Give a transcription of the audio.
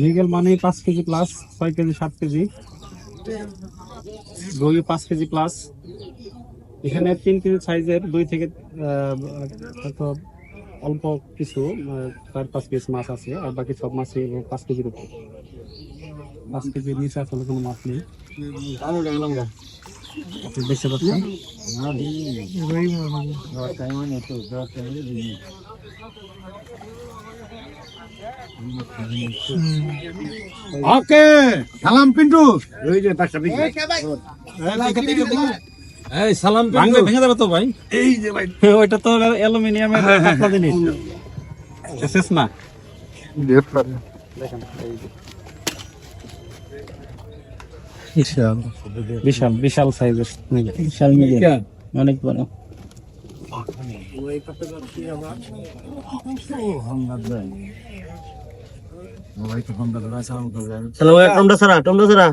মৃগেল মানে পাঁচ কেজি প্লাস ছয় কেজি, সাত কেজি। দই পাঁচ কেজি প্লাস এখানে তিন কেজি সাইজের দুই থেকে অল্প কিছু চার পাঁচ কেজি মাছ আছে, আর বাকি সব মাছই পাঁচ কেজির উপর। পাঁচ কেজির নিচে আসলে কোনো মাছ নেই। পাচ্ছেন ওকে সালাম পিন্টু। এই সালাম ভাঙবে, ভেঙে যাবে তো ভাই। এই যে ভাই। ওইটা তো অ্যালুমিনিয়ামের পাতলা জিনিস। শেষ না? বিশাল। বিশাল সাইজের। বিশাল মিডিয়া অনেক বড়। টমটা ছাড়া টমটা ছাড়া।